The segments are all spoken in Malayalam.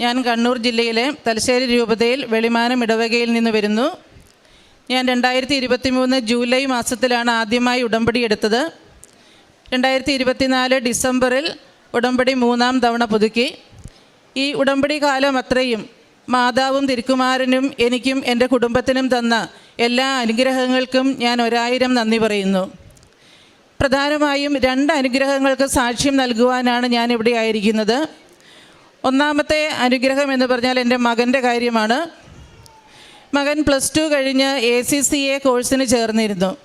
ഞാൻ കണ്ണൂർ ജില്ലയിലെ തലശ്ശേരി രൂപതയിൽ വെളിമാനം ഇടവകയിൽ നിന്ന് വരുന്നു. ഞാൻ രണ്ടായിരത്തി ഇരുപത്തി മൂന്ന് ജൂലൈ മാസത്തിലാണ് ആദ്യമായി ഉടമ്പടി എടുത്തത്. രണ്ടായിരത്തി ഇരുപത്തിനാല് ഡിസംബറിൽ ഉടമ്പടി മൂന്നാം തവണ പുതുക്കി. ഈ ഉടമ്പടി കാലം അത്രയും മാതാവും തിരുക്കുമാരനും എനിക്കും എന്റെ കുടുംബത്തിനും തന്ന എല്ലാ അനുഗ്രഹങ്ങൾക്കും ഞാൻ ഒരായിരം നന്ദി പറയുന്നു. പ്രധാനമായും രണ്ട് അനുഗ്രഹങ്ങൾക്ക് സാക്ഷ്യം നൽകുവാനാണ് ഞാൻ ഇവിടെ ആയിരിക്കുന്നത്. ഒന്നാമത്തെ അനുഗ്രഹം എന്ന് പറഞ്ഞാൽ എന്റെ മകന്റെ കാര്യമാണ്. മകൻ പ്ലസ് ടു കഴിഞ്ഞ് എ സി സി എ കോഴ്സിന് ചേർന്നിരുന്നു.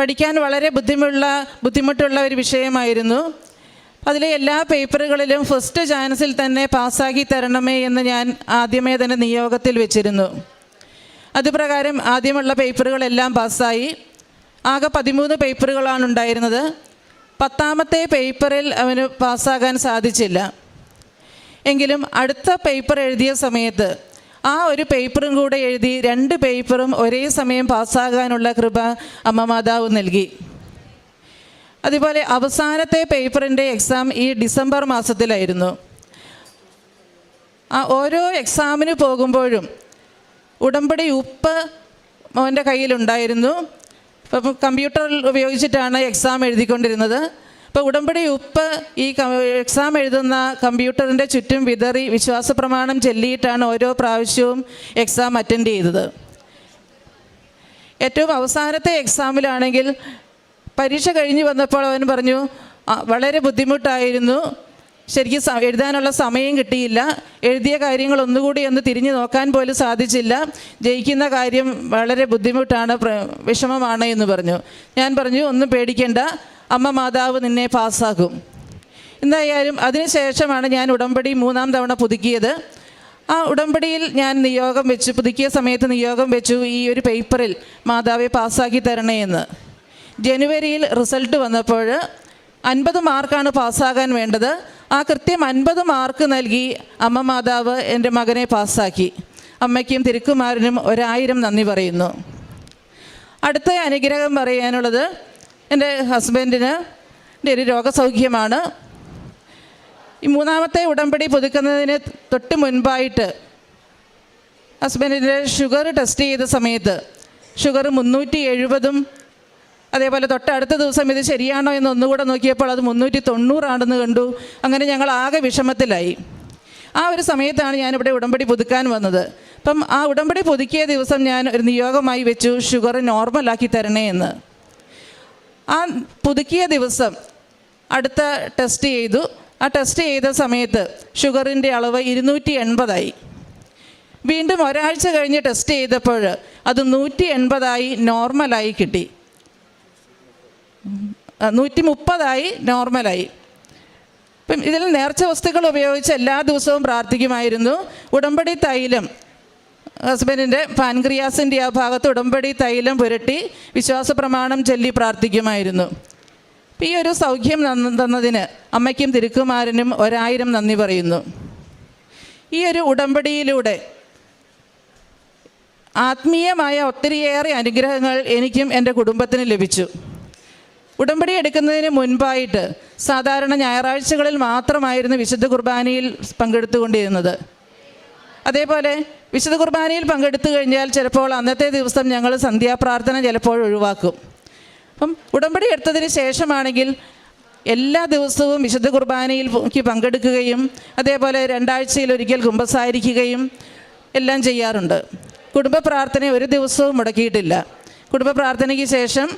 പഠിക്കാൻ വളരെ ബുദ്ധിമുട്ടുള്ള ബുദ്ധിമുട്ടുള്ള ഒരു വിഷയമായിരുന്നു. അതിലെ എല്ലാ പേപ്പറുകളിലും ഫസ്റ്റ് ചാൻസിൽ തന്നെ പാസ്സാക്കി തരണമേ എന്ന് ഞാൻ ആദ്യമേ തന്നെ നിയോഗത്തിൽ വെച്ചിരുന്നു. അതുപ്രകാരം ആദ്യമുള്ള പേപ്പറുകളെല്ലാം പാസ്സായി. ആകെ പതിമൂന്ന് പേപ്പറുകളാണ് ഉണ്ടായിരുന്നത്. പത്താമത്തെ പേപ്പറിൽ അവന് പാസ്സാകാൻ സാധിച്ചില്ല. എങ്കിലും അടുത്ത പേപ്പർ എഴുതിയ സമയത്ത് ആ ഒരു പേപ്പറും കൂടെ എഴുതി രണ്ട് പേപ്പറും ഒരേ സമയം പാസ്സാകാനുള്ള കൃപ അമ്മ മാതാവ് നൽകി. അതുപോലെ അവസാനത്തെ പേപ്പറിന്റെ എക്സാം ഈ ഡിസംബർ മാസത്തിലായിരുന്നു. ആ ഓരോ എക്സാമിന് പോകുമ്പോഴും ഉടമ്പടി ഉപ്പ് മോന്റെ കയ്യിലുണ്ടായിരുന്നു. അപ്പം കമ്പ്യൂട്ടറിൽ ഉപയോഗിച്ചിട്ടാണ് എക്സാം എഴുതിക്കൊണ്ടിരുന്നത്. അപ്പോൾ ഉടമ്പടി ഉപ്പ് ഈ എക്സാം എഴുതുന്ന കമ്പ്യൂട്ടറിന്റെ ചുറ്റും വിതറി വിശ്വാസ പ്രമാണം ചൊല്ലിയിട്ടാണ് ഓരോ പ്രാവശ്യവും എക്സാം അറ്റൻഡ് ചെയ്തത്. ഏറ്റവും അവസാനത്തെ എക്സാമിലാണെങ്കിൽ പരീക്ഷ കഴിഞ്ഞ് വന്നപ്പോൾ അവൻ പറഞ്ഞു വളരെ ബുദ്ധിമുട്ടായിരുന്നു. ശരിക്കും എഴുതാനുള്ള സമയം കിട്ടിയില്ല. എഴുതിയ കാര്യങ്ങൾ ഒന്നുകൂടി ഒന്ന് തിരിഞ്ഞു നോക്കാൻ പോലും സാധിച്ചില്ല. ജയിക്കുന്ന കാര്യം വളരെ ബുദ്ധിമുട്ടാണ് വിഷമമാണ് എന്ന് പറഞ്ഞു. ഞാൻ പറഞ്ഞു ഒന്നും പേടിക്കേണ്ട. അമ്മ മാതാവ് നിന്നെ പാസ്സാക്കും. എന്തായാലും അതിനുശേഷമാണ് ഞാൻ ഉടമ്പടി മൂന്നാം തവണ പുതുക്കിയത്. ആ ഉടമ്പടിയിൽ ഞാൻ നിയോഗം വെച്ചു പുതുക്കിയ സമയത്ത് നിയോഗം വെച്ചു ഈ ഒരു പേപ്പറിൽ മാതാവെ പാസ്സാക്കി തരണേ എന്ന്. ജനുവരിയിൽ റിസൾട്ട് വന്നപ്പോൾ അൻപത് മാർക്കാണ് പാസ്സാകാൻ വേണ്ടത്. ആ കൃത്യം അൻപത് മാർക്ക് നൽകി അമ്മ മാതാവ് എന്റെ മകനെ പാസ്സാക്കി. അമ്മയ്ക്കും തിരുക്കുമാരനും ഒരായിരം നന്ദി പറയുന്നു. അടുത്ത അനുഗ്രഹം പറയാനുള്ളത് എന്റെ ഹസ്ബൻഡിന് ഒരു രോഗസൗഖ്യമാണ്. ഈ മൂന്നാമത്തെ ഉടമ്പടി പുതുക്കുന്നതിന് തൊട്ട് മുൻപായിട്ട് ഹസ്ബൻഡിന്റെ ഷുഗർ ടെസ്റ്റ് ചെയ്ത സമയത്ത് ഷുഗർ മുന്നൂറ്റി എഴുപതും അതേപോലെ തൊട്ടടുത്ത ദിവസം ഇത് ശരിയാണോ എന്ന് ഒന്നുകൂടെ നോക്കിയപ്പോൾ അത് മുന്നൂറ്റി തൊണ്ണൂറാണെന്ന് കണ്ടു. അങ്ങനെ ഞങ്ങൾ ആകെ വിഷമത്തിലായി. ആ ഒരു സമയത്താണ് ഞാനിവിടെ ഉടമ്പടി പുതുക്കാൻ വന്നത്. അപ്പം ആ ഉടമ്പടി പുതുക്കിയ ദിവസം ഞാൻ ഒരു നിയോഗമായി വെച്ചു ഷുഗർ നോർമലാക്കി തരണേ എന്ന്. ആ പുതുക്കിയ ദിവസം അടുത്ത ടെസ്റ്റ് ചെയ്തു. ആ ടെസ്റ്റ് ചെയ്ത സമയത്ത് ഷുഗറിന്റെ അളവ് ഇരുന്നൂറ്റി എൺപതായി വീണ്ടും ഒരാഴ്ച കഴിഞ്ഞ് ടെസ്റ്റ് ചെയ്തപ്പോൾ അത് നൂറ്റി എൺപതായി നോർമലായി കിട്ടി. നൂറ്റി മുപ്പതായി നോർമലായി. ഇപ്പം ഇതിൽ നേർച്ച വസ്തുക്കൾ ഉപയോഗിച്ച് എല്ലാ ദിവസവും പ്രാർത്ഥിക്കുമായിരുന്നു. ഉടമ്പടി തൈലം ഹസ്ബൻഡിന്റെ പാൻക്രിയാസിന്റെ ആ ഭാഗത്ത് ഉടമ്പടി തൈലം പുരട്ടി വിശ്വാസ പ്രമാണം ചൊല്ലി പ്രാർത്ഥിക്കുമായിരുന്നു. ഈ ഒരു സൗഖ്യം തന്നതിന് അമ്മയ്ക്കും തിരുക്കുമാരനും ഒരായിരം നന്ദി പറയുന്നു. ഈ ഒരു ഉടമ്പടിയിലൂടെ ആത്മീയമായ ഒത്തിരിയേറെ അനുഗ്രഹങ്ങൾ എനിക്കും എന്റെ കുടുംബത്തിന് ലഭിച്ചു. ഉടമ്പടി എടുക്കുന്നതിന് മുൻപായിട്ട് സാധാരണ ഞായറാഴ്ചകളിൽ മാത്രമായിരുന്നു വിശുദ്ധ കുർബാനയിൽ പങ്കെടുത്തുകൊണ്ടിരുന്നത്. അതേപോലെ വിശുദ്ധ കുർബാനയിൽ പങ്കെടുത്തു കഴിഞ്ഞാൽ ചിലപ്പോൾ അന്നത്തെ ദിവസം ഞങ്ങൾ സന്ധ്യാപ്രാർത്ഥന ചിലപ്പോൾ ഒഴിവാക്കും. അപ്പം ഉടമ്പടി എടുത്തതിന് ശേഷമാണെങ്കിൽ എല്ലാ ദിവസവും വിശുദ്ധ കുർബാനയിൽ ക്ക് പങ്കെടുക്കുകയും അതേപോലെ രണ്ടാഴ്ചയിൽ ഒരിക്കൽ കുമ്പസാരിക്കുകയും എല്ലാം ചെയ്യാറുണ്ട്. കുടുംബ പ്രാർത്ഥന ഒരു ദിവസവും മുടക്കിയിട്ടില്ല. കുടുംബ പ്രാർത്ഥനയ്ക്ക് ശേഷം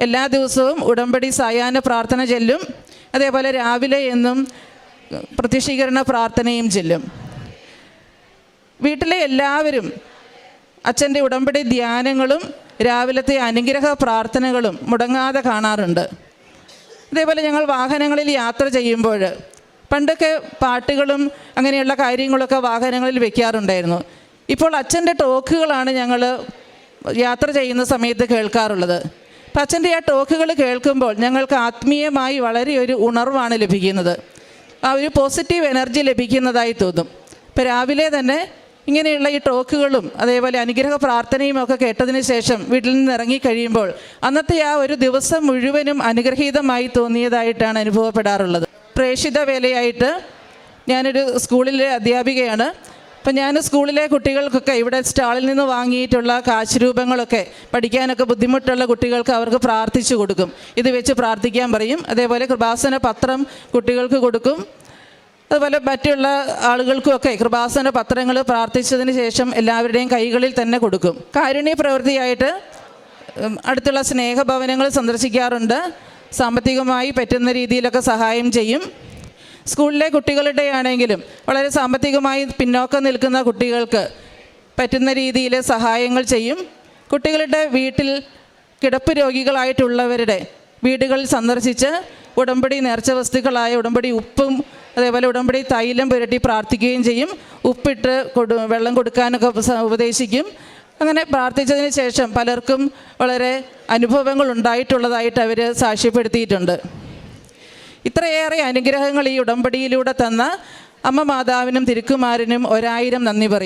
എല്ലാ ദിവസവും ഉടമ്പടി സായാഹ്ന പ്രാർത്ഥന ചെല്ലും. അതേപോലെ രാവിലെ എന്നും പ്രത്യക്ഷീകരണ പ്രാർത്ഥനയും ചെല്ലും. വീട്ടിലെ എല്ലാവരും അച്ഛന്റെ ഉടമ്പടി ധ്യാനങ്ങളും രാവിലത്തെ അനുഗ്രഹ പ്രാർത്ഥനകളും മുടങ്ങാതെ കാണാറുണ്ട്. അതേപോലെ ഞങ്ങൾ വാഹനങ്ങളിൽ യാത്ര ചെയ്യുമ്പോൾ പണ്ടൊക്കെ പാട്ടുകളും അങ്ങനെയുള്ള കാര്യങ്ങളൊക്കെ വാഹനങ്ങളിൽ വെക്കാറുണ്ടായിരുന്നു. ഇപ്പോൾ അച്ഛന്റെ ടോക്കുകളാണ് ഞങ്ങൾ യാത്ര ചെയ്യുന്ന സമയത്ത് കേൾക്കാറുള്ളത്. അപ്പം അച്ഛന്റെ ആ ടോക്കുകൾ കേൾക്കുമ്പോൾ ഞങ്ങൾക്ക് ആത്മീയമായി വളരെ ഒരു ഉണർവാണ് ലഭിക്കുന്നത്. ആ ഒരു പോസിറ്റീവ് എനർജി ലഭിക്കുന്നതായി തോന്നും. ഇപ്പം രാവിലെ തന്നെ ഇങ്ങനെയുള്ള ഈ ടോക്കുകളും അതേപോലെ അനുഗ്രഹ പ്രാർത്ഥനയും ഒക്കെ കേട്ടതിന് ശേഷം വീട്ടിൽ നിന്ന് ഇറങ്ങി കഴിയുമ്പോൾ അന്നത്തെ ആ ഒരു ദിവസം മുഴുവനും അനുഗ്രഹീതമായി തോന്നിയതായിട്ടാണ് അനുഭവപ്പെടാറുള്ളത്. പ്രേക്ഷിത വേലയായിട്ട് ഞാനൊരു സ്കൂളിലെ അധ്യാപികയാണ്. അപ്പം ഞാൻ സ്കൂളിലെ കുട്ടികൾക്കൊക്കെ ഇവിടെ സ്റ്റാളിൽ നിന്ന് വാങ്ങിയിട്ടുള്ള കാശ് രൂപങ്ങളൊക്കെ പഠിക്കാനൊക്കെ ബുദ്ധിമുട്ടുള്ള കുട്ടികൾക്ക് അവർക്ക് പ്രാർത്ഥിച്ചു കൊടുക്കും. ഇത് വെച്ച് പ്രാർത്ഥിക്കാൻ പറയും. അതേപോലെ കൃപാസന പത്രം കുട്ടികൾക്ക് കൊടുക്കും. അതുപോലെ മറ്റുള്ള ആളുകൾക്കുമൊക്കെ കൃപാസന പത്രങ്ങൾ പ്രാർത്ഥിച്ചതിന് ശേഷം എല്ലാവരുടെയും കൈകളിൽ തന്നെ കൊടുക്കും. കാരുണ്യ പ്രവൃത്തിയായിട്ട് അടുത്തുള്ള സ്നേഹഭവനങ്ങൾ സന്ദർശിക്കാറുണ്ട്. സാമ്പത്തികമായി പറ്റുന്ന രീതിയിലൊക്കെ സഹായം ചെയ്യും. സ്കൂളിലെ കുട്ടികളുടെ ആണെങ്കിലും വളരെ സാമ്പത്തികമായി പിന്നോക്കം നിൽക്കുന്ന കുട്ടികൾക്ക് പറ്റുന്ന രീതിയിൽ സഹായങ്ങൾ ചെയ്യും. കുട്ടികളുടെ വീട്ടിൽ കിടപ്പ് രോഗികളായിട്ടുള്ളവരുടെ വീടുകളിൽ സന്ദർശിച്ച് ഉടമ്പടി നേർച്ച വസ്തുക്കളായ ഉടമ്പടി ഉപ്പും അതേപോലെ ഉടമ്പടി തൈലം പുരട്ടി പ്രാർത്ഥിക്കുകയും ചെയ്യും. ഉപ്പിട്ട് കൊടു വെള്ളം കൊടുക്കാനൊക്കെ ഉപദേശിക്കും. അങ്ങനെ പ്രാർത്ഥിച്ചതിന് ശേഷം പലർക്കും വളരെ അനുഭവങ്ങൾ ഉണ്ടായിട്ടുള്ളതായിട്ട് അവർ സാക്ഷ്യപ്പെടുത്തിയിട്ടുണ്ട്. ഇത്രയേറെ അനുഗ്രഹങ്ങൾ ഈ ഉടമ്പടിയിലൂടെ തന്ന അമ്മ മാതാവിനും തിരുക്കുമാരനും ഒരായിരം നന്ദി പറയും.